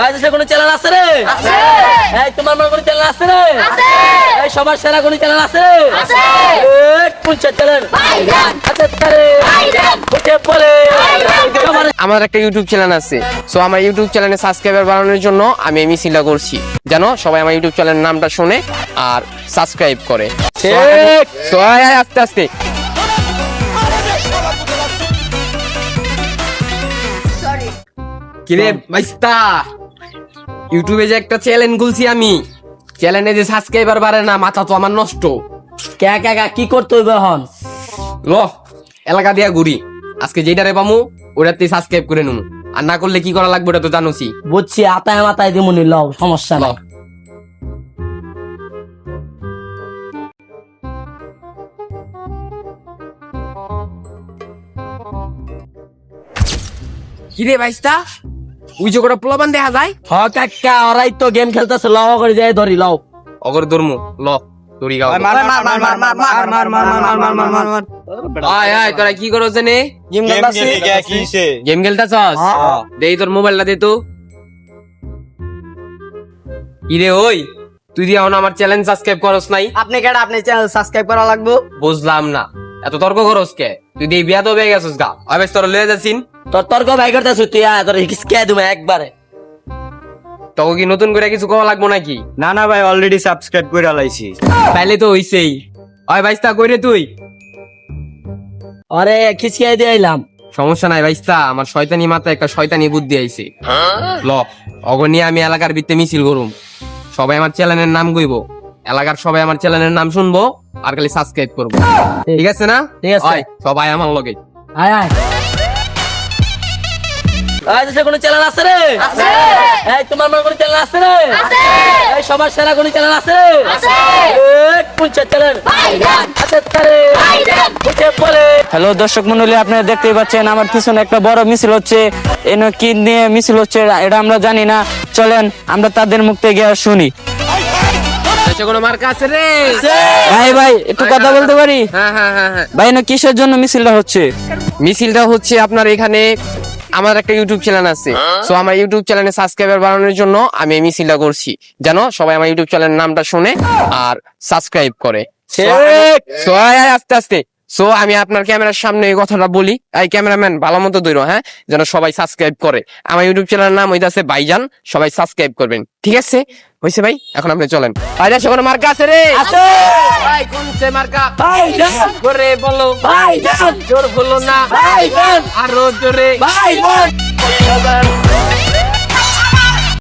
আজ কোনো চ্যানেল আছে রে। এই তোমার মনে কোনো চ্যানেল আছে রে? এই সবার সেরা কোনো চ্যানেল আছে এই কোন চ্যানেল? আছে তারে উঠে পড়ে। সবার আমার একটা ইউটিউব চ্যানেল আছে। সো আমার ইউটিউব চ্যানেলে সাবস্ক্রাইবার বাড়ানোর জন্য আমি মিছিলটা করছি। যেন সবাই আমার ইউটিউব চ্যানেলের নামটা শুনে আর সাবস্ক্রাইব করে। আস্তে আস্তে। কিরে মাইস্তা? ইউটিউবে যে একটা চ্যানেল খুলছি আমি। চ্যানেলে যে সাবস্ক্রাইবার বাড়ে না মাথা তো আমার নষ্ট। কে কে কে কি করতে হইবে এখন? ল এলাকা দিয়া ঘুরি। আজকে যেটারে পামু ওটাতে সাবস্ক্রাইব করে নেব আর না করলে কি করা লাগবে ওটা তো জানোসি। বুঝছি আতায় মাথায় দিমুনি লও সমস্যা নাই। কিরে ভাইস্তা ওই যে পোলাবান দেখা যায় হ কাকা ওরাই তো গেম খেলতেছে লও করে যাই ধরি লও অগর ধর্ম ল দড়ি গাও আয় আয় তোরা কি করছ জানে গেম খেলতাছস দেই তোর মোবাইলটা দে তো কিরে ওই তুই দিয়ে এখন আমার চ্যানেল সাবস্ক্রাইব করস নাই আপনি কেডা আপনি চ্যানেল সাবস্ক্রাইব করা লাগবো বুঝলাম না এত তর্ক করস কে তুই দিয়ে বিয়া তো হয়ে গেছিস গা আবেশ তোর লয়ে যাচ্ছিন তোর তর্ক ভাই করতেছ তুই আয় তোর হিসকে দিমে একবারে? তোকে কি নতুন করে কিছু কওয়া লাগবো নাকি? না না ভাই অলরেডি সাবস্ক্রাইব করে তাইলে তো হইছেই। ওই ভাইস্তা কইরে তুই? আরে দিয়ে আইলাম? সমস্যা নাই ভাইস্তা আমার শয়তানি মাথায় একটা শয়তানি বুদ্ধি আইছে। ল অগনি আমি এলাকার ভিত্তে মিছিল করুম। সবাই আমার চ্যানেলের নাম কইব। এলাকার সবাই আমার চ্যানেলের নাম শুনব আর খালি সাবস্ক্রাইব করব। ঠিক। আছে না? ঠিক আছে। সবাই আমার লগে। আয় আয়। সে কোনো চ্যানেল আছে রে? এই তোমার মনে কোনো চ্যানেল আছে রে? এই সবার সেরা কোনো চ্যানেল আছে এই কোন চ্যানেল আছে তারে। উঠে পড়ে। হ্যালো দর্শক মন্ডলী আপনারা দেখতেই পাচ্ছেন আমার পিছনে একটা বড় মিছিল হচ্ছে। এনে কি নিয়ে মিছিল হচ্ছে এটা আমরা জানি না। চলেন আমরা তাদের মুখ থেকে গিয়ে শুনি। আছে রে? ভাই ভাই একটু কথা বলতে পারি? হ্যাঁ হ্যাঁ হ্যাঁ হ্যাঁ। ভাই না কিসের জন্য মিছিলটা হচ্ছে? মিছিলটা হচ্ছে আপনার এখানে আমার একটা ইউটিউব চ্যানেল আছে। সো আমার ইউটিউব চ্যানেলে সাবস্ক্রাইবার বাড়ানোর জন্য আমি এই মিছিলটা করছি। জানো সবাই আমার ইউটিউব চ্যানেলের নামটা শুনে আর সাবস্ক্রাইব করে। আস্তে আস্তে। সো আমি আপনার ক্যামেরার সামনে এই কথাটা বলি। এই ক্যামেরাম্যান ভালো মতো দৈরো হ্যাঁ? যেন সবাই সাবস্ক্রাইব করে। আমার ইউটিউব চ্যানেলের নাম হইতাছে ভাইজান। সবাই সাবস্ক্রাইব করবেন। ঠিক আছে? হয়েছে ভাই? এখন আপনি চলেন। ভাইজান সে কোনো মার্কা আছে রে? আছে। ভাই মার্কা? ভাইজান। করে বলো? ভাইজান। জোর বলো না। ভাইজান। আরও জোরে। ভাইজান।